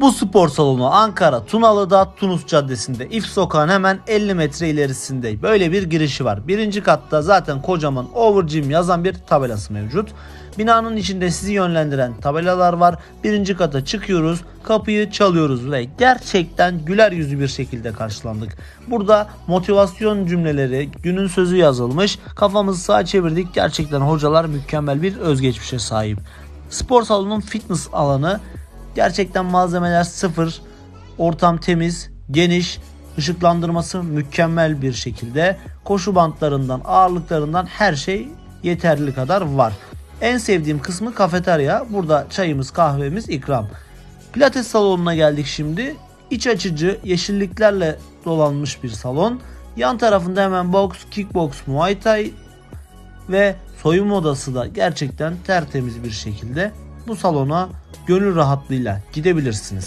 Bu spor salonu Ankara Tunalı'da Tunus Caddesi'nde İF Sokağı'nın hemen 50 metre ilerisinde böyle bir girişi var. Birinci katta zaten kocaman Over Gym yazan bir tabelası mevcut. Binanın içinde sizi yönlendiren tabelalar var. Birinci kata çıkıyoruz, kapıyı çalıyoruz ve gerçekten güler yüzlü bir şekilde karşılandık. Burada motivasyon cümleleri, günün sözü yazılmış. Kafamızı sağa çevirdik. Gerçekten hocalar mükemmel bir özgeçmişe sahip. Spor salonunun fitness alanı gerçekten malzemeler sıfır. Ortam temiz, geniş, ışıklandırması mükemmel bir şekilde. Koşu bantlarından, ağırlıklarından her şey yeterli kadar var. En sevdiğim kısmı kafeterya. Burada çayımız, kahvemiz ikram. Pilates salonuna geldik şimdi. İç açıcı yeşilliklerle dolanmış bir salon. Yan tarafında hemen box, kickbox, muay thai ve soyunma odası da gerçekten tertemiz bir şekilde bu salona gönül rahatlığıyla gidebilirsiniz.